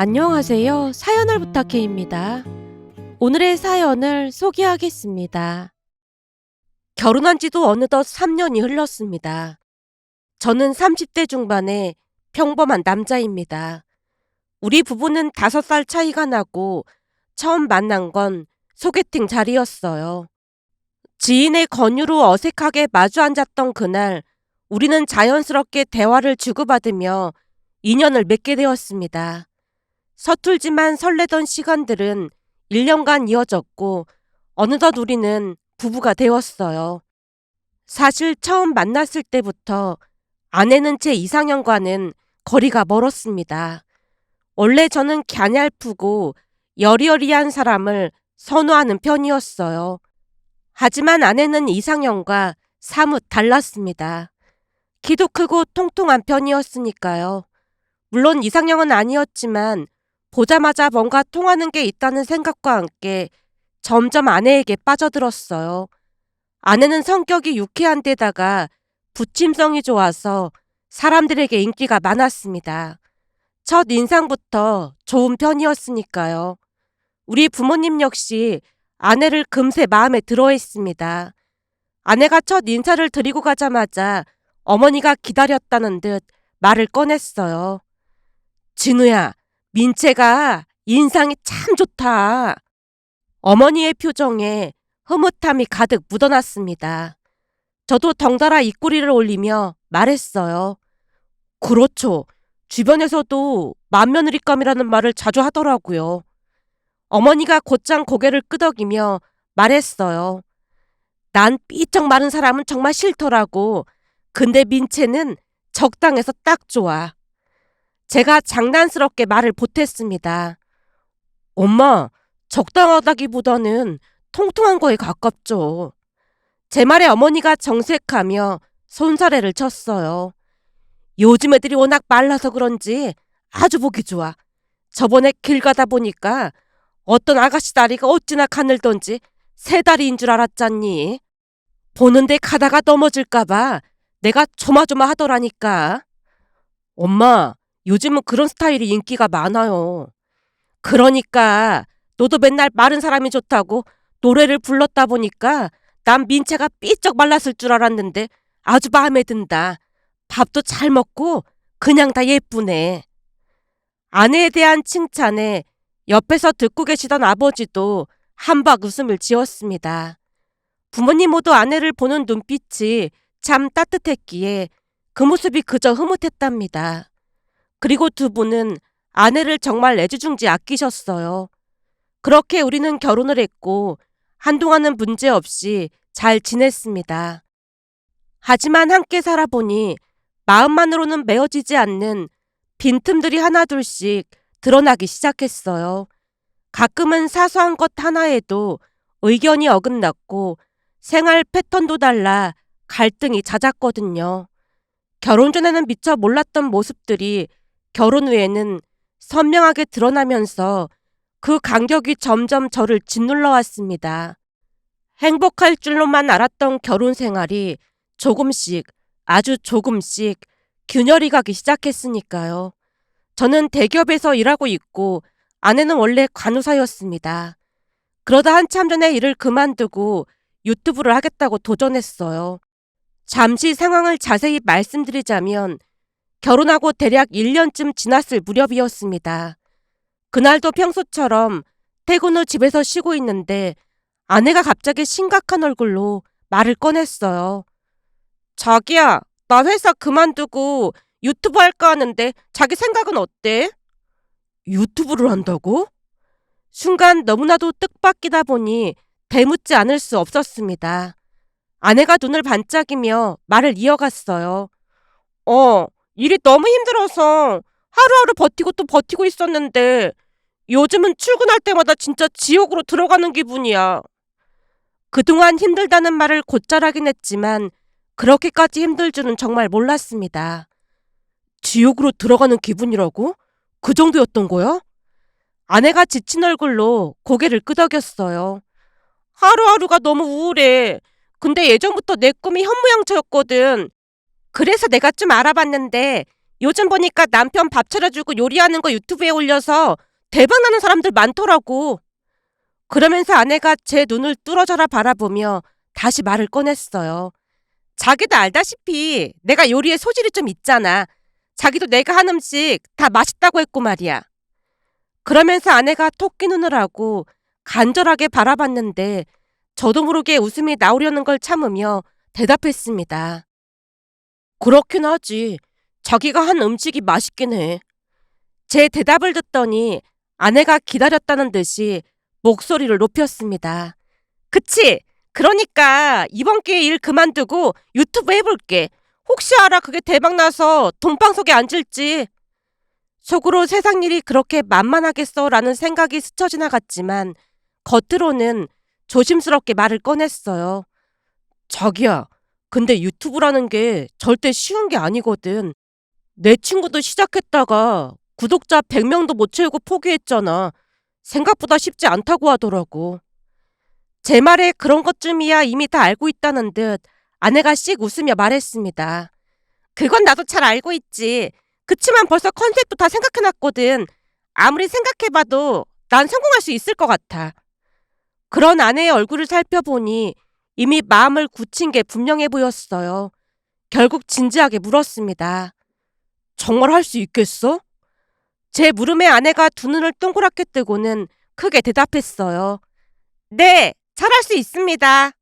안녕하세요. 사연을 부탁해입니다. 오늘의 사연을 소개하겠습니다. 결혼한 지도 어느덧 3년이 흘렀습니다. 저는 30대 중반의 평범한 남자입니다. 우리 부부는 5살 차이가 나고 처음 만난 건 소개팅 자리였어요. 지인의 권유로 어색하게 마주 앉았던 그날 우리는 자연스럽게 대화를 주고받으며 인연을 맺게 되었습니다. 서툴지만 설레던 시간들은 1년간 이어졌고 어느덧 우리는 부부가 되었어요. 사실 처음 만났을 때부터 아내는 제 이상형과는 거리가 멀었습니다. 원래 저는 갸냘프고 여리여리한 사람을 선호하는 편이었어요. 하지만 아내는 이상형과 사뭇 달랐습니다. 키도 크고 통통한 편이었으니까요. 물론 이상형은 아니었지만 보자마자 뭔가 통하는 게 있다는 생각과 함께 점점 아내에게 빠져들었어요. 아내는 성격이 유쾌한 데다가 부침성이 좋아서 사람들에게 인기가 많았습니다. 첫 인상부터 좋은 편이었으니까요. 우리 부모님 역시 아내를 금세 마음에 들어 했습니다. 아내가 첫 인사를 드리고 가자마자 어머니가 기다렸다는 듯 말을 꺼냈어요. 진우야, 민채가 인상이 참 좋다. 어머니의 표정에 흐뭇함이 가득 묻어났습니다. 저도 덩달아 입꼬리를 올리며 말했어요. 그렇죠. 주변에서도 맏며느리감이라는 말을 자주 하더라고요. 어머니가 곧장 고개를 끄덕이며 말했어요. 난 삐쩍 마른 사람은 정말 싫더라고. 근데 민채는 적당해서 딱 좋아. 제가 장난스럽게 말을 보탰습니다. 엄마, 적당하다기보다는 통통한 거에 가깝죠. 제 말에 어머니가 정색하며 손사래를 쳤어요. 요즘 애들이 워낙 말라서 그런지 아주 보기 좋아. 저번에 길 가다 보니까 어떤 아가씨 다리가 어찌나 가늘던지 세 다리인 줄 알았잖니. 보는데 가다가 넘어질까봐 내가 조마조마 하더라니까. 엄마, 요즘은 그런 스타일이 인기가 많아요. 그러니까 너도 맨날 마른 사람이 좋다고 노래를 불렀다 보니까 난 민채가 삐쩍 말랐을 줄 알았는데 아주 마음에 든다. 밥도 잘 먹고 그냥 다 예쁘네. 아내에 대한 칭찬에 옆에서 듣고 계시던 아버지도 한박 웃음을 지었습니다. 부모님 모두 아내를 보는 눈빛이 참 따뜻했기에 그 모습이 그저 흐뭇했답니다. 그리고 두 분은 아내를 정말 애지중지 아끼셨어요. 그렇게 우리는 결혼을 했고 한동안은 문제 없이 잘 지냈습니다. 하지만 함께 살아보니 마음만으로는 메어지지 않는 빈틈들이 하나둘씩 드러나기 시작했어요. 가끔은 사소한 것 하나에도 의견이 어긋났고 생활 패턴도 달라 갈등이 잦았거든요. 결혼 전에는 미처 몰랐던 모습들이 결혼 후에는 선명하게 드러나면서 그 간격이 점점 저를 짓눌러 왔습니다. 행복할 줄로만 알았던 결혼 생활이 조금씩, 아주 조금씩 균열이 가기 시작했으니까요. 저는 대기업에서 일하고 있고 아내는 원래 간호사였습니다. 그러다 한참 전에 일을 그만두고 유튜브를 하겠다고 도전했어요. 잠시 상황을 자세히 말씀드리자면 결혼하고 대략 1년쯤 지났을 무렵이었습니다. 그날도 평소처럼 퇴근 후 집에서 쉬고 있는데 아내가 갑자기 심각한 얼굴로 말을 꺼냈어요. 자기야, 나 회사 그만두고 유튜브 할까 하는데 자기 생각은 어때? 유튜브를 한다고? 순간 너무나도 뜻밖이다 보니 대묻지 않을 수 없었습니다. 아내가 눈을 반짝이며 말을 이어갔어요. 어, 일이 너무 힘들어서 하루하루 버티고 또 버티고 있었는데 요즘은 출근할 때마다 진짜 지옥으로 들어가는 기분이야. 그동안 힘들다는 말을 곧잘 하긴 했지만 그렇게까지 힘들 줄은 정말 몰랐습니다. 지옥으로 들어가는 기분이라고? 그 정도였던 거야? 아내가 지친 얼굴로 고개를 끄덕였어요. 하루하루가 너무 우울해. 근데 예전부터 내 꿈이 현모양처였거든. 그래서 내가 좀 알아봤는데 요즘 보니까 남편 밥 차려주고 요리하는 거 유튜브에 올려서 대박 나는 사람들 많더라고. 그러면서 아내가 제 눈을 뚫어져라 바라보며 다시 말을 꺼냈어요. 자기도 알다시피 내가 요리에 소질이 좀 있잖아. 자기도 내가 한 음식 다 맛있다고 했고 말이야. 그러면서 아내가 토끼 눈을 하고 간절하게 바라봤는데 저도 모르게 웃음이 나오려는 걸 참으며 대답했습니다. 그렇긴 하지. 자기가 한 음식이 맛있긴 해. 제 대답을 듣더니 아내가 기다렸다는 듯이 목소리를 높였습니다. 그치? 그러니까 이번 기회에 일 그만두고 유튜브 해볼게. 혹시 알아 그게 대박나서 돈방석에 앉을지. 속으로 세상 일이 그렇게 만만하겠어 라는 생각이 스쳐 지나갔지만 겉으로는 조심스럽게 말을 꺼냈어요. 자기야, 근데 유튜브라는 게 절대 쉬운 게 아니거든. 내 친구도 시작했다가 구독자 100명도 못 채우고 포기했잖아. 생각보다 쉽지 않다고 하더라고. 제 말에 그런 것쯤이야 이미 다 알고 있다는 듯 아내가 씩 웃으며 말했습니다. 그건 나도 잘 알고 있지. 그치만 벌써 컨셉도 다 생각해놨거든. 아무리 생각해봐도 난 성공할 수 있을 것 같아. 그런 아내의 얼굴을 살펴보니 이미 마음을 굳힌 게 분명해 보였어요. 결국 진지하게 물었습니다. 정말 할 수 있겠어? 제 물음에 아내가 두 눈을 동그랗게 뜨고는 크게 대답했어요. 네, 잘할 수 있습니다.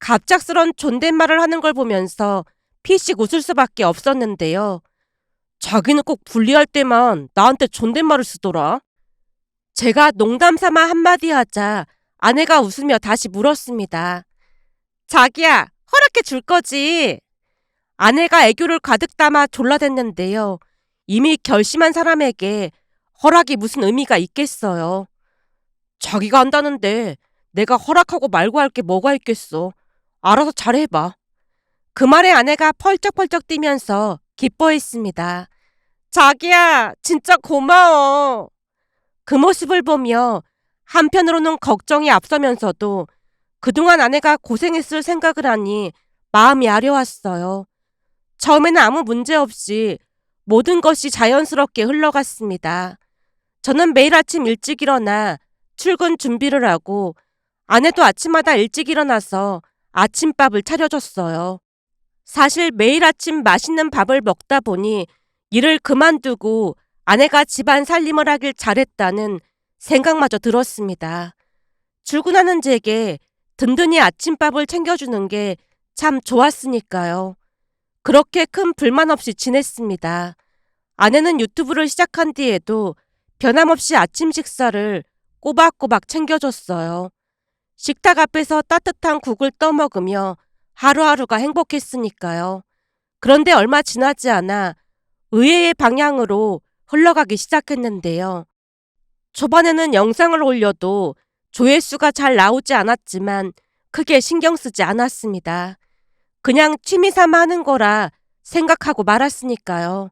갑작스런 존댓말을 하는 걸 보면서 피식 웃을 수밖에 없었는데요. 자기는 꼭 불리할 때만 나한테 존댓말을 쓰더라. 제가 농담 삼아 한마디 하자 아내가 웃으며 다시 물었습니다. 자기야, 허락해 줄 거지? 아내가 애교를 가득 담아 졸라댔는데요. 이미 결심한 사람에게 허락이 무슨 의미가 있겠어요. 자기가 한다는데 내가 허락하고 말고 할 게 뭐가 있겠어. 알아서 잘해봐. 그 말에 아내가 펄쩍펄쩍 뛰면서 기뻐했습니다. 자기야, 진짜 고마워. 그 모습을 보며 한편으로는 걱정이 앞서면서도 그동안 아내가 고생했을 생각을 하니 마음이 아려왔어요. 처음에는 아무 문제 없이 모든 것이 자연스럽게 흘러갔습니다. 저는 매일 아침 일찍 일어나 출근 준비를 하고 아내도 아침마다 일찍 일어나서 아침밥을 차려줬어요. 사실 매일 아침 맛있는 밥을 먹다 보니 일을 그만두고 아내가 집안 살림을 하길 잘했다는 생각마저 들었습니다. 출근하는 제게 든든히 아침밥을 챙겨주는 게 참 좋았으니까요. 그렇게 큰 불만 없이 지냈습니다. 아내는 유튜브를 시작한 뒤에도 변함없이 아침 식사를 꼬박꼬박 챙겨줬어요. 식탁 앞에서 따뜻한 국을 떠먹으며 하루하루가 행복했으니까요. 그런데 얼마 지나지 않아 의외의 방향으로 흘러가기 시작했는데요. 초반에는 영상을 올려도 조회수가 잘 나오지 않았지만 크게 신경 쓰지 않았습니다. 그냥 취미 삼아 하는 거라 생각하고 말았으니까요.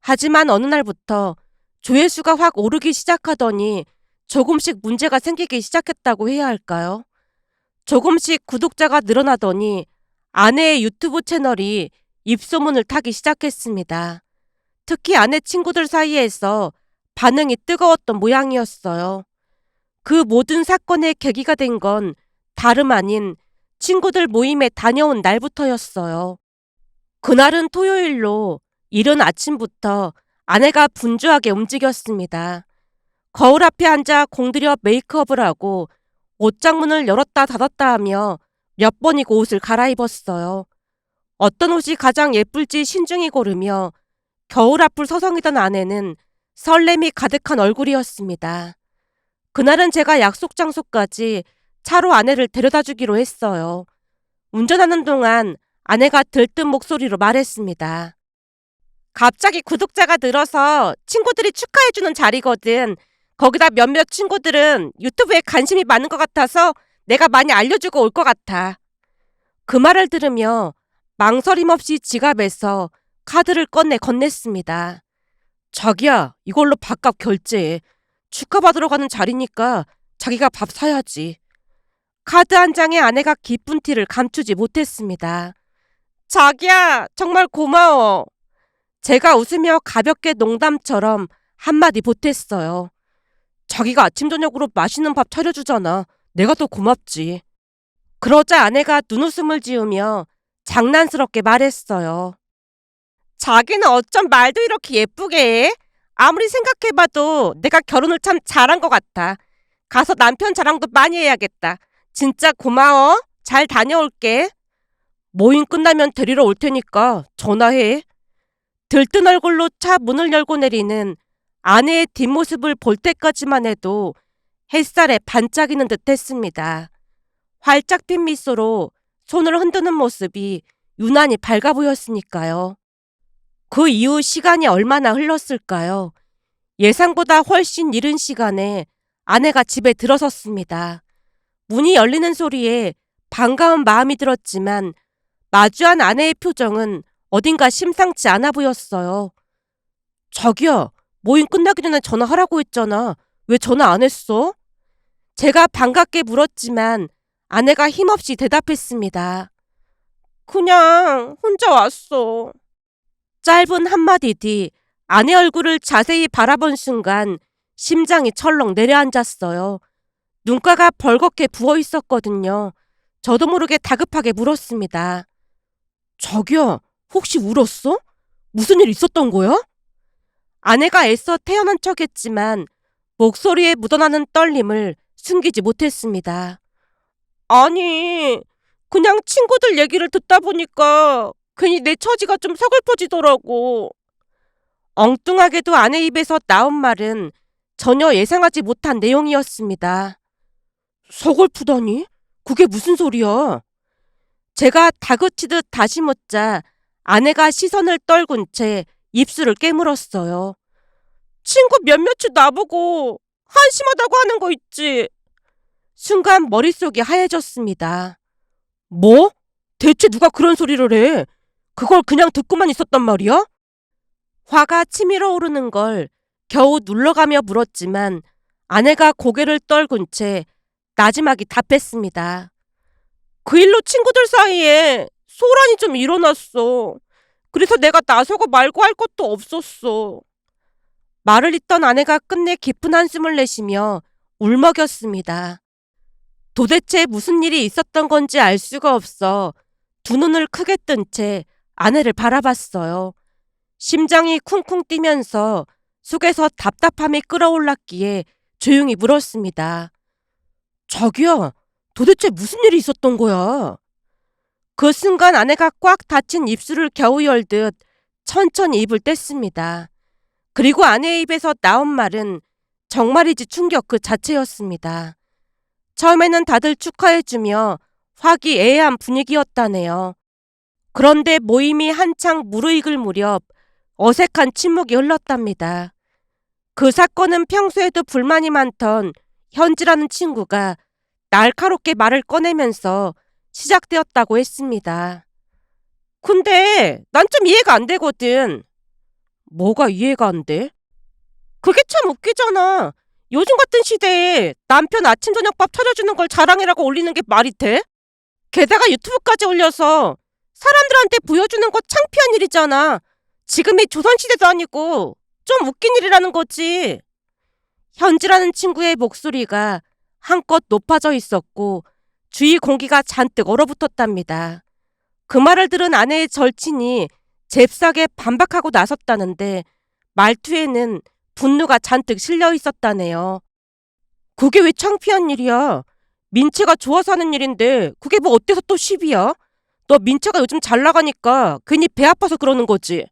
하지만 어느 날부터 조회수가 확 오르기 시작하더니 조금씩 문제가 생기기 시작했다고 해야 할까요? 조금씩 구독자가 늘어나더니 아내의 유튜브 채널이 입소문을 타기 시작했습니다. 특히 아내 친구들 사이에서 반응이 뜨거웠던 모양이었어요. 그 모든 사건의 계기가 된 건 다름 아닌 친구들 모임에 다녀온 날부터였어요. 그날은 토요일로 이른 아침부터 아내가 분주하게 움직였습니다. 거울 앞에 앉아 공들여 메이크업을 하고 옷장문을 열었다 닫았다 하며 몇 번이고 옷을 갈아입었어요. 어떤 옷이 가장 예쁠지 신중히 고르며 겨울 앞을 서성이던 아내는 설렘이 가득한 얼굴이었습니다. 그날은 제가 약속 장소까지 차로 아내를 데려다 주기로 했어요. 운전하는 동안 아내가 들뜬 목소리로 말했습니다. 갑자기 구독자가 늘어서 친구들이 축하해주는 자리거든. 거기다 몇몇 친구들은 유튜브에 관심이 많은 것 같아서 내가 많이 알려주고 올 것 같아. 그 말을 들으며 망설임 없이 지갑에서 카드를 꺼내 건넸습니다. 자기야, 이걸로 밥값 결제해. 축하 받으러 가는 자리니까 자기가 밥 사야지. 카드 한 장에 아내가 기쁜 티를 감추지 못했습니다. 자기야, 정말 고마워. 제가 웃으며 가볍게 농담처럼 한마디 보탰어요. 자기가 아침 저녁으로 맛있는 밥 차려주잖아. 내가 더 고맙지. 그러자 아내가 눈웃음을 지으며 장난스럽게 말했어요. 자기는 어쩜 말도 이렇게 예쁘게 해? 아무리 생각해봐도 내가 결혼을 참 잘한 것 같아. 가서 남편 자랑도 많이 해야겠다. 진짜 고마워. 잘 다녀올게. 모임 끝나면 데리러 올 테니까 전화해. 들뜬 얼굴로 차 문을 열고 내리는 아내의 뒷모습을 볼 때까지만 해도 햇살에 반짝이는 듯 했습니다. 활짝 핀 미소로 손을 흔드는 모습이 유난히 밝아 보였으니까요. 그 이후 시간이 얼마나 흘렀을까요? 예상보다 훨씬 이른 시간에 아내가 집에 들어섰습니다. 문이 열리는 소리에 반가운 마음이 들었지만 마주한 아내의 표정은 어딘가 심상치 않아 보였어요. 자기야, 모임 끝나기 전에 전화하라고 했잖아. 왜 전화 안 했어? 제가 반갑게 물었지만 아내가 힘없이 대답했습니다. 그냥 혼자 왔어. 짧은 한마디 뒤 아내 얼굴을 자세히 바라본 순간 심장이 철렁 내려앉았어요. 눈가가 벌겋게 부어 있었거든요. 저도 모르게 다급하게 물었습니다. 자기야, 혹시 울었어? 무슨 일 있었던 거야? 아내가 애써 태어난 척했지만 목소리에 묻어나는 떨림을 숨기지 못했습니다. 아니, 그냥 친구들 얘기를 듣다 보니까 괜히 내 처지가 좀 서글퍼지더라고. 엉뚱하게도 아내 입에서 나온 말은 전혀 예상하지 못한 내용이었습니다. 서글프다니? 그게 무슨 소리야? 제가 다그치듯 다시 묻자 아내가 시선을 떨군 채 입술을 깨물었어요. 친구 몇몇이 나보고 한심하다고 하는 거 있지. 순간 머릿속이 하얘졌습니다. 뭐? 대체 누가 그런 소리를 해? 그걸 그냥 듣고만 있었단 말이야? 화가 치밀어 오르는 걸 겨우 눌러가며 물었지만 아내가 고개를 떨군 채 나지막이 답했습니다. 그 일로 친구들 사이에 소란이 좀 일어났어. 그래서 내가 나서고 말고 할 것도 없었어. 말을 잇던 아내가 끝내 깊은 한숨을 내쉬며 울먹였습니다. 도대체 무슨 일이 있었던 건지 알 수가 없어 두 눈을 크게 뜬 채 아내를 바라봤어요. 심장이 쿵쿵 뛰면서 속에서 답답함이 끌어올랐기에 조용히 물었습니다. 자기야, 도대체 무슨 일이 있었던 거야? 그 순간 아내가 꽉 닫힌 입술을 겨우 열듯 천천히 입을 뗐습니다. 그리고 아내의 입에서 나온 말은 정말이지 충격 그 자체였습니다. 처음에는 다들 축하해주며 화기애애한 분위기였다네요. 그런데 모임이 한창 무르익을 무렵 어색한 침묵이 흘렀답니다. 그 사건은 평소에도 불만이 많던 현지라는 친구가 날카롭게 말을 꺼내면서 시작되었다고 했습니다. 근데 난 좀 이해가 안 되거든. 뭐가 이해가 안 돼? 그게 참 웃기잖아. 요즘 같은 시대에 남편 아침 저녁밥 차려주는 걸 자랑이라고 올리는 게 말이 돼? 게다가 유튜브까지 올려서 사람들한테 보여주는 거 창피한 일이잖아. 지금이 조선시대도 아니고 좀 웃긴 일이라는 거지. 현지라는 친구의 목소리가 한껏 높아져 있었고 주위 공기가 잔뜩 얼어붙었답니다. 그 말을 들은 아내의 절친이 잽싸게 반박하고 나섰다는데 말투에는 분노가 잔뜩 실려 있었다네요. 그게 왜 창피한 일이야? 민채가 좋아서 하는 일인데 그게 뭐 어때서 또 시비야? 너 민채가 요즘 잘 나가니까 괜히 배 아파서 그러는 거지.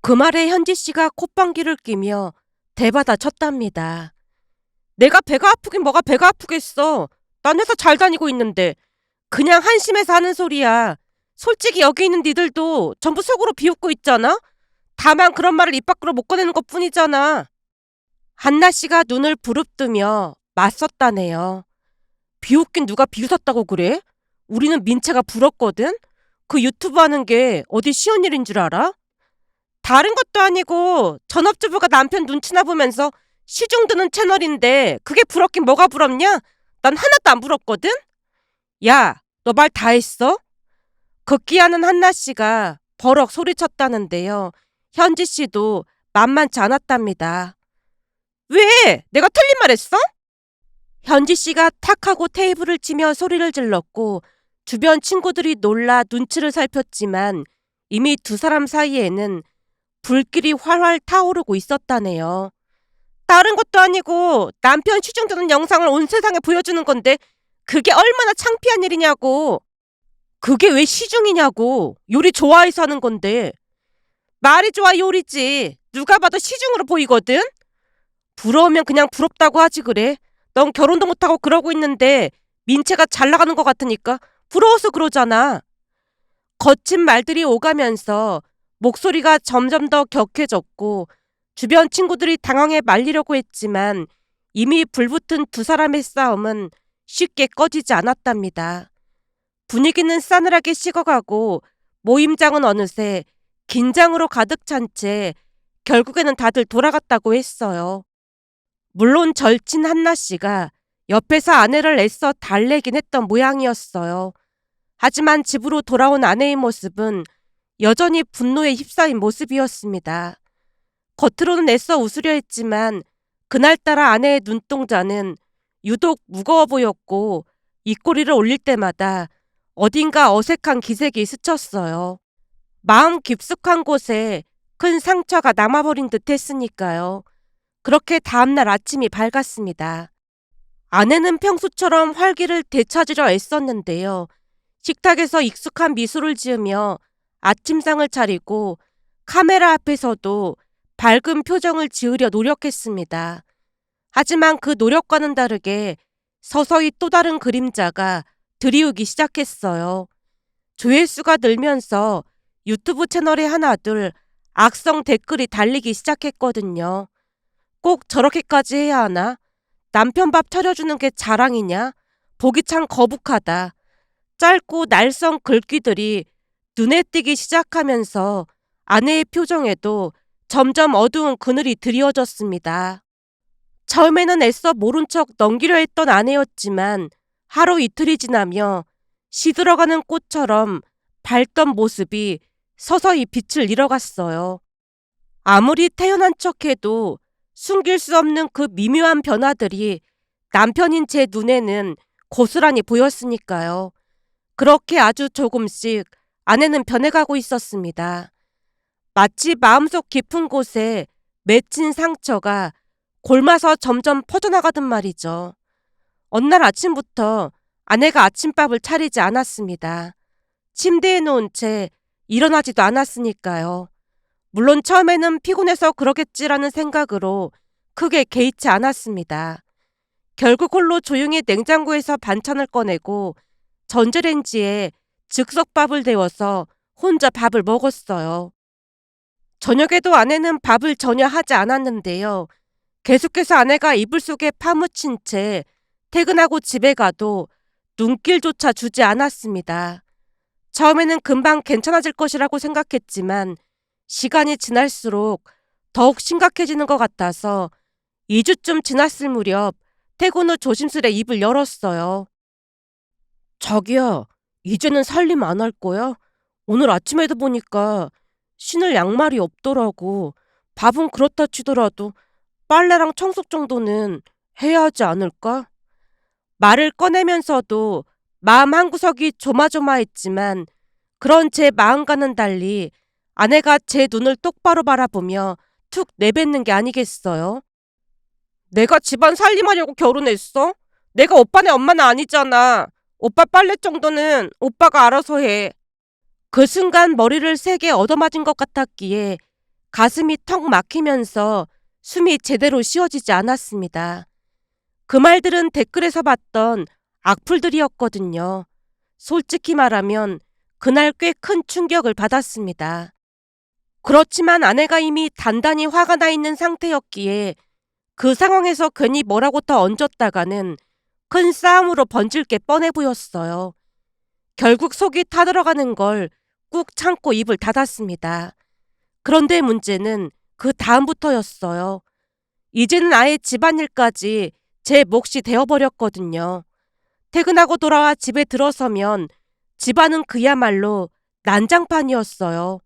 그 말에 현지 씨가 콧방귀를 끼며 대받아 쳤답니다. 내가 배가 아프긴 뭐가 배가 아프겠어. 난 회사 잘 다니고 있는데 그냥 한심해서 하는 소리야. 솔직히 여기 있는 니들도 전부 속으로 비웃고 있잖아? 다만 그런 말을 입 밖으로 못 꺼내는 것 뿐이잖아. 한나 씨가 눈을 부릅뜨며 맞섰다네요. 비웃긴 누가 비웃었다고 그래? 우리는 민채가 부럽거든? 그 유튜브 하는 게 어디 쉬운 일인 줄 알아? 다른 것도 아니고 전업주부가 남편 눈치나 보면서 시중 드는 채널인데 그게 부럽긴 뭐가 부럽냐? 난 하나도 안 부럽거든? 야, 너 말 다 했어? 걷기하는 한나 씨가 버럭 소리쳤다는데요. 현지 씨도 만만치 않았답니다. 왜? 내가 틀린 말 했어? 현지 씨가 탁 하고 테이블을 치며 소리를 질렀고 주변 친구들이 놀라 눈치를 살폈지만 이미 두 사람 사이에는 불길이 활활 타오르고 있었다네요. 다른 것도 아니고 남편 시중드는 영상을 온 세상에 보여주는 건데 그게 얼마나 창피한 일이냐고. 그게 왜 시중이냐고. 요리 좋아해서 하는 건데. 말이 좋아 요리지. 누가 봐도 시중으로 보이거든. 부러우면 그냥 부럽다고 하지 그래. 넌 결혼도 못하고 그러고 있는데 민채가 잘 나가는 것 같으니까 부러워서 그러잖아. 거친 말들이 오가면서 목소리가 점점 더 격해졌고 주변 친구들이 당황해 말리려고 했지만 이미 불붙은 두 사람의 싸움은 쉽게 꺼지지 않았답니다. 분위기는 싸늘하게 식어가고 모임장은 어느새 긴장으로 가득 찬 채 결국에는 다들 돌아갔다고 했어요. 물론 절친 한나 씨가 옆에서 아내를 애써 달래긴 했던 모양이었어요. 하지만 집으로 돌아온 아내의 모습은 여전히 분노에 휩싸인 모습이었습니다. 겉으로는 애써 웃으려 했지만 그날따라 아내의 눈동자는 유독 무거워 보였고 입꼬리를 올릴 때마다 어딘가 어색한 기색이 스쳤어요. 마음 깊숙한 곳에 큰 상처가 남아버린 듯 했으니까요. 그렇게 다음날 아침이 밝았습니다. 아내는 평소처럼 활기를 되찾으려 애썼는데요. 식탁에서 익숙한 미소를 지으며 아침상을 차리고 카메라 앞에서도 밝은 표정을 지으려 노력했습니다. 하지만 그 노력과는 다르게 서서히 또 다른 그림자가 드리우기 시작했어요. 조회수가 늘면서 유튜브 채널에 하나둘 악성 댓글이 달리기 시작했거든요. 꼭 저렇게까지 해야 하나? 남편 밥 차려주는 게 자랑이냐? 보기 참 거북하다. 짧고 날성 글귀들이 눈에 띄기 시작하면서 아내의 표정에도 점점 어두운 그늘이 드리워졌습니다. 처음에는 애써 모른 척 넘기려 했던 아내였지만 하루 이틀이 지나며 시들어가는 꽃처럼 밝던 모습이 서서히 빛을 잃어갔어요. 아무리 태연한 척해도 숨길 수 없는 그 미묘한 변화들이 남편인 제 눈에는 고스란히 보였으니까요. 그렇게 아주 조금씩 아내는 변해가고 있었습니다. 마치 마음속 깊은 곳에 맺힌 상처가 골마서 점점 퍼져나가던 말이죠. 어느 날 아침부터 아내가 아침밥을 차리지 않았습니다. 침대에 놓은 채 일어나지도 않았으니까요. 물론 처음에는 피곤해서 그러겠지라는 생각으로 크게 개의치 않았습니다. 결국 홀로 조용히 냉장고에서 반찬을 꺼내고 전자레인지에 즉석밥을 데워서 혼자 밥을 먹었어요. 저녁에도 아내는 밥을 전혀 하지 않았는데요. 계속해서 아내가 이불 속에 파묻힌 채 퇴근하고 집에 가도 눈길조차 주지 않았습니다. 처음에는 금방 괜찮아질 것이라고 생각했지만 시간이 지날수록 더욱 심각해지는 것 같아서 2주쯤 지났을 무렵 퇴근 후 조심스레 입을 열었어요. 자기야, 이제는 살림 안 할 거야? 오늘 아침에도 보니까 신을 양말이 없더라고. 밥은 그렇다 치더라도 빨래랑 청소 정도는 해야 하지 않을까? 말을 꺼내면서도 마음 한구석이 조마조마했지만 그런 제 마음과는 달리 아내가 제 눈을 똑바로 바라보며 툭 내뱉는 게 아니겠어요? 내가 집안 살림하려고 결혼했어? 내가 오빠네 엄마는 아니잖아. 오빠 빨래 정도는 오빠가 알아서 해. 그 순간 머리를 세게 얻어맞은 것 같았기에 가슴이 턱 막히면서 숨이 제대로 쉬어지지 않았습니다. 그 말들은 댓글에서 봤던 악플들이었거든요. 솔직히 말하면 그날 꽤 큰 충격을 받았습니다. 그렇지만 아내가 이미 단단히 화가 나 있는 상태였기에 그 상황에서 괜히 뭐라고 더 얹었다가는 큰 싸움으로 번질 게 뻔해 보였어요. 결국 속이 타들어가는 걸 꾹 참고 입을 닫았습니다. 그런데 문제는 그 다음부터였어요. 이제는 아예 집안일까지 제 몫이 되어버렸거든요. 퇴근하고 돌아와 집에 들어서면 집안은 그야말로 난장판이었어요.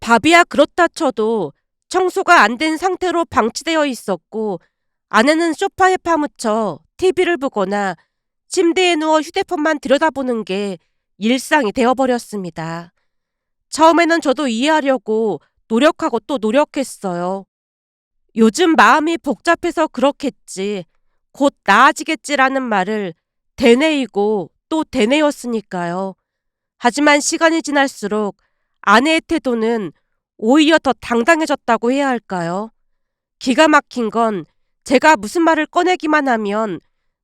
밥이야 그렇다 쳐도 청소가 안 된 상태로 방치되어 있었고 아내는 소파에 파묻혀 TV를 보거나 침대에 누워 휴대폰만 들여다보는 게 일상이 되어버렸습니다. 처음에는 저도 이해하려고 노력하고 또 노력했어요. 요즘 마음이 복잡해서 그렇겠지. 곧 나아지겠지라는 말을 되뇌이고 또 되뇌었으니까요. 하지만 시간이 지날수록 아내의 태도는 오히려 더 당당해졌다고 해야 할까요? 기가 막힌 건 제가 무슨 말을 꺼내기만 하면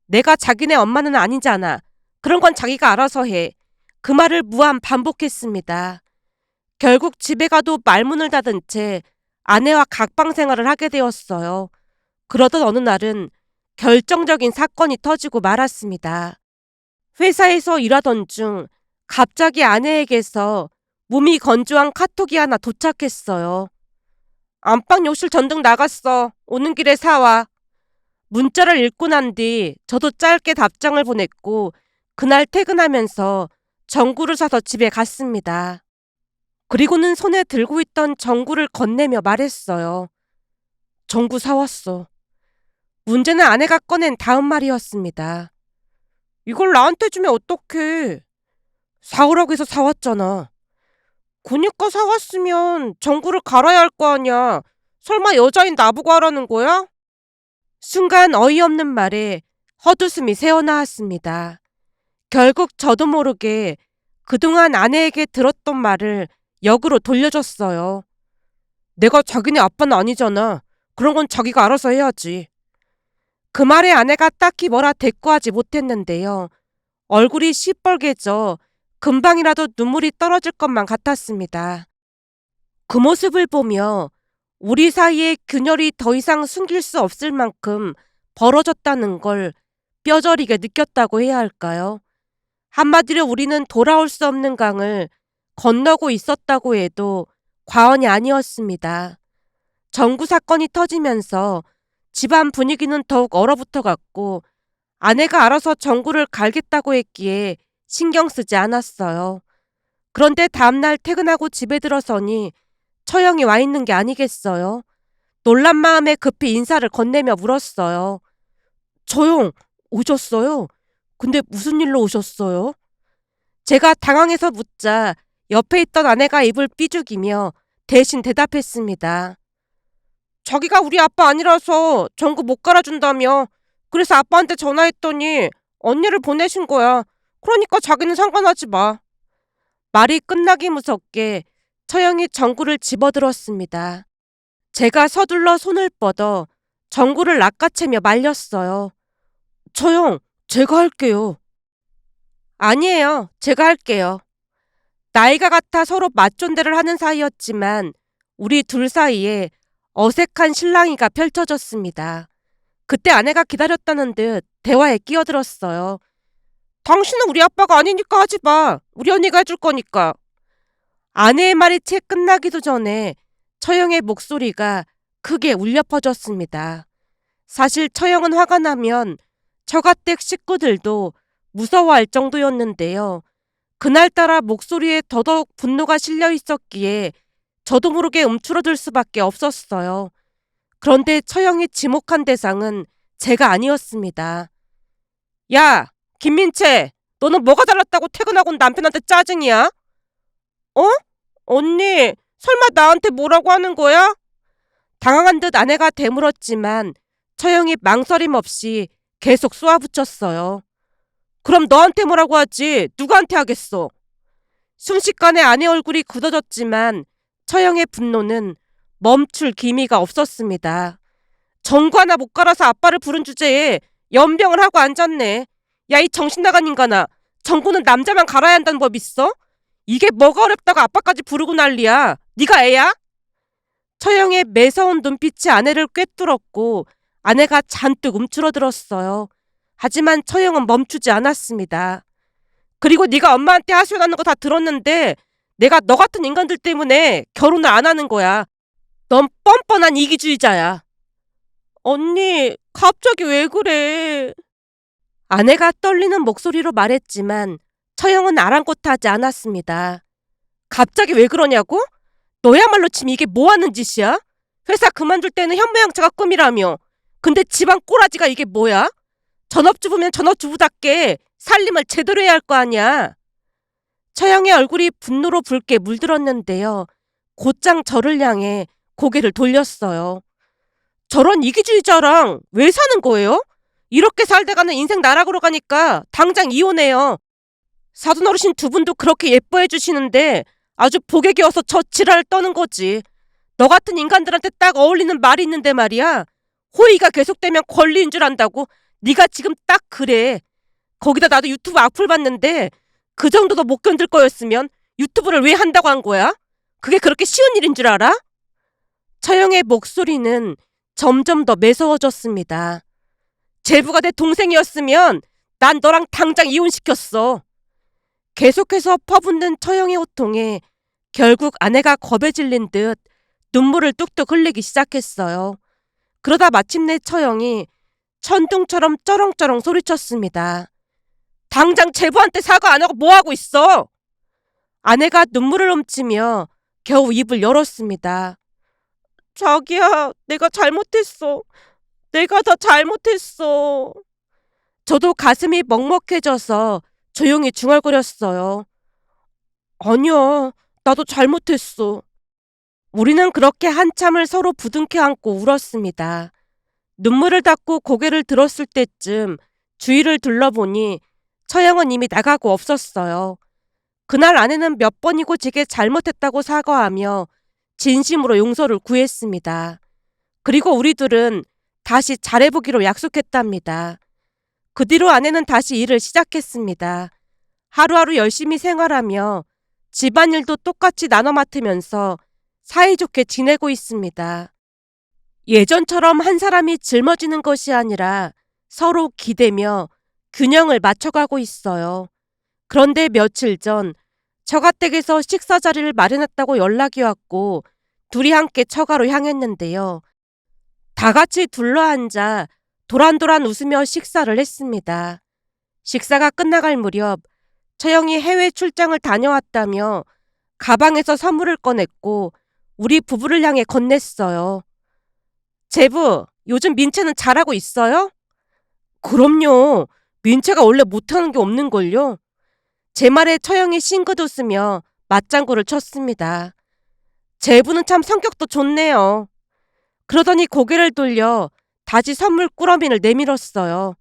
내가 자기네 엄마는 아니잖아. 그런 건 자기가 알아서 해. 그 말을 무한 반복했습니다. 결국 집에 가도 말문을 닫은 채 아내와 각방 생활을 하게 되었어요. 그러던 어느 날은 결정적인 사건이 터지고 말았습니다. 회사에서 일하던 중 갑자기 아내에게서 몸이 건조한 카톡이 하나 도착했어요. 안방 욕실 전등 나갔어. 오는 길에 사와. 문자를 읽고 난 뒤 저도 짧게 답장을 보냈고 그날 퇴근하면서 전구를 사서 집에 갔습니다. 그리고는 손에 들고 있던 전구를 건네며 말했어요. 전구 사왔어. 문제는 아내가 꺼낸 다음 말이었습니다. 이걸 나한테 주면 어떡해. 사오라고 해서 사왔잖아. 그니까 사왔으면 전구를 갈아야 할 거 아니야. 설마 여자인 나보고 하라는 거야? 순간 어이없는 말에 헛웃음이 새어나왔습니다. 결국 저도 모르게 그동안 아내에게 들었던 말을 역으로 돌려줬어요. 내가 자기네 아빠는 아니잖아. 그런 건 자기가 알아서 해야지. 그 말에 아내가 딱히 뭐라 대꾸하지 못했는데요. 얼굴이 시뻘개져 금방이라도 눈물이 떨어질 것만 같았습니다. 그 모습을 보며 우리 사이의 균열이 더 이상 숨길 수 없을 만큼 벌어졌다는 걸 뼈저리게 느꼈다고 해야 할까요? 한마디로 우리는 돌아올 수 없는 강을 건너고 있었다고 해도 과언이 아니었습니다. 정구 사건이 터지면서 집안 분위기는 더욱 얼어붙어 갔고 아내가 알아서 정구를 갈겠다고 했기에 신경 쓰지 않았어요. 그런데 다음날 퇴근하고 집에 들어서니 처형이 와 있는 게 아니겠어요? 놀란 마음에 급히 인사를 건네며 물었어요. 처형, 오셨어요? 근데 무슨 일로 오셨어요? 제가 당황해서 묻자 옆에 있던 아내가 입을 삐죽이며 대신 대답했습니다. 자기가 우리 아빠 아니라서 전구 못 갈아준다며. 그래서 아빠한테 전화했더니 언니를 보내신 거야. 그러니까 자기는 상관하지 마. 말이 끝나기 무섭게 처형이 전구를 집어들었습니다. 제가 서둘러 손을 뻗어 전구를 낚아채며 말렸어요. 처형, 제가 할게요. 아니에요. 제가 할게요. 나이가 같아 서로 맞존대를 하는 사이였지만 우리 둘 사이에 어색한 실랑이가 펼쳐졌습니다. 그때 아내가 기다렸다는 듯 대화에 끼어들었어요. 당신은 우리 아빠가 아니니까 하지 마. 우리 언니가 해줄 거니까. 아내의 말이 채 끝나기도 전에 처형의 목소리가 크게 울려 퍼졌습니다. 사실 처형은 화가 나면 처가댁 식구들도 무서워할 정도였는데요. 그날따라 목소리에 더더욱 분노가 실려 있었기에 저도 모르게 움츠러들 수밖에 없었어요. 그런데 처형이 지목한 대상은 제가 아니었습니다. 야, 김민채, 너는 뭐가 달랐다고 퇴근하고 남편한테 짜증이야? 어? 언니, 설마 나한테 뭐라고 하는 거야? 당황한 듯 아내가 되물었지만 처형이 망설임 없이 계속 쏘아붙였어요. 그럼 너한테 뭐라고 하지? 누구한테 하겠어? 순식간에 아내 얼굴이 굳어졌지만 처형의 분노는 멈출 기미가 없었습니다. 정구 하나 못 갈아서 아빠를 부른 주제에 연병을 하고 앉았네. 야, 이 정신 나간 인간아. 정구는 남자만 갈아야 한다는 법 있어? 이게 뭐가 어렵다고 아빠까지 부르고 난리야. 네가 애야? 처형의 매서운 눈빛이 아내를 꿰뚫었고 아내가 잔뜩 움츠러들었어요. 하지만 처형은 멈추지 않았습니다. 그리고 네가 엄마한테 하소연하는 거 다 들었는데 내가 너 같은 인간들 때문에 결혼을 안 하는 거야. 넌 뻔뻔한 이기주의자야. 언니, 갑자기 왜 그래? 아내가 떨리는 목소리로 말했지만 처형은 아랑곳하지 않았습니다. 갑자기 왜 그러냐고? 너야말로 지금 이게 뭐 하는 짓이야? 회사 그만둘 때는 현모양처가 꿈이라며. 근데 집안 꼬라지가 이게 뭐야? 전업주부면 전업주부답게 살림을 제대로 해야 할 거 아니야. 처형의 얼굴이 분노로 붉게 물들었는데요. 곧장 저를 향해 고개를 돌렸어요. 저런 이기주의자랑 왜 사는 거예요? 이렇게 살다가는 인생 나락으로 가니까 당장 이혼해요. 사돈 어르신 두 분도 그렇게 예뻐해 주시는데 아주 겨워서 저 지랄을 떠는 거지. 너 같은 인간들한테 딱 어울리는 말이 있는데 말이야. 호의가 계속되면 권리인 줄 안다고. 네가 지금 딱 그래. 거기다 나도 유튜브 악플 봤는데 그 정도도 못 견딜 거였으면 유튜브를 왜 한다고 한 거야? 그게 그렇게 쉬운 일인 줄 알아? 처형의 목소리는 점점 더 매서워졌습니다. 제부가 내 동생이었으면 난 너랑 당장 이혼시켰어. 계속해서 퍼붓는 처형의 호통에 결국 아내가 겁에 질린 듯 눈물을 뚝뚝 흘리기 시작했어요. 그러다 마침내 처형이 천둥처럼 쩌렁쩌렁 소리쳤습니다. 당장 제부한테 사과 안 하고 뭐 하고 있어? 아내가 눈물을 훔치며 겨우 입을 열었습니다. 자기야, 내가 잘못했어. 내가 더 잘못했어. 저도 가슴이 먹먹해져서 조용히 중얼거렸어요. 아니야, 나도 잘못했어. 우리는 그렇게 한참을 서로 부둥켜 안고 울었습니다. 눈물을 닦고 고개를 들었을 때쯤 주위를 둘러보니 처형은 이미 나가고 없었어요. 그날 아내는 몇 번이고 제게 잘못했다고 사과하며 진심으로 용서를 구했습니다. 그리고 우리들은 다시 잘해보기로 약속했답니다. 그 뒤로 아내는 다시 일을 시작했습니다. 하루하루 열심히 생활하며 집안일도 똑같이 나눠 맡으면서 사이좋게 지내고 있습니다. 예전처럼 한 사람이 짊어지는 것이 아니라 서로 기대며 균형을 맞춰가고 있어요. 그런데 며칠 전 처가댁에서 식사 자리를 마련했다고 연락이 왔고 둘이 함께 처가로 향했는데요. 다 같이 둘러앉아 도란도란 웃으며 식사를 했습니다. 식사가 끝나갈 무렵 처형이 해외 출장을 다녀왔다며 가방에서 선물을 꺼냈고 우리 부부를 향해 건넸어요. 제부, 요즘 민채는 잘하고 있어요? 그럼요. 민채가 원래 못하는 게 없는걸요. 제 말에 처형이 싱긋 웃으며 맞장구를 쳤습니다. 제부는 참 성격도 좋네요. 그러더니 고개를 돌려 다시 선물 꾸러미를 내밀었어요.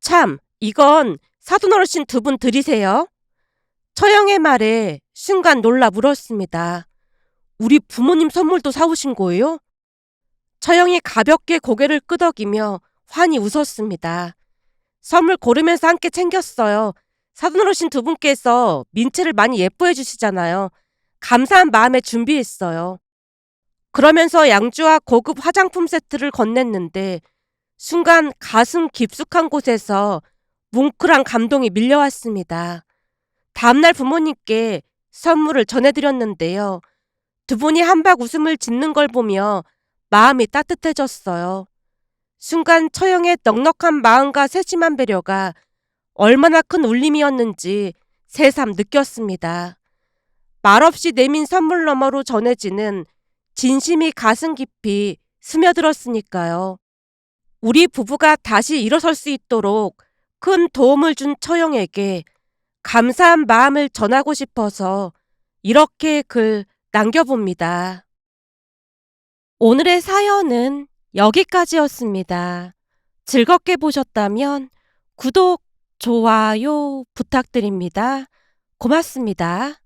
참, 이건 사돈 어르신 두 분 드리세요. 처형의 말에 순간 놀라 물었습니다. 우리 부모님 선물도 사오신 거예요? 처형이 가볍게 고개를 끄덕이며 환히 웃었습니다. 선물 고르면서 함께 챙겼어요. 사돈 어르신 두 분께서 민채를 많이 예뻐해 주시잖아요. 감사한 마음에 준비했어요. 그러면서 양주와 고급 화장품 세트를 건넸는데 순간 가슴 깊숙한 곳에서 뭉클한 감동이 밀려왔습니다. 다음날 부모님께 선물을 전해드렸는데요. 두 분이 한박 웃음을 짓는 걸 보며 마음이 따뜻해졌어요. 순간 처형의 넉넉한 마음과 세심한 배려가 얼마나 큰 울림이었는지 새삼 느꼈습니다. 말없이 내민 선물 너머로 전해지는 진심이 가슴 깊이 스며들었으니까요. 우리 부부가 다시 일어설 수 있도록 큰 도움을 준 처형에게 감사한 마음을 전하고 싶어서 이렇게 글 남겨봅니다. 오늘의 사연은 여기까지였습니다. 즐겁게 보셨다면 구독, 좋아요 부탁드립니다. 고맙습니다.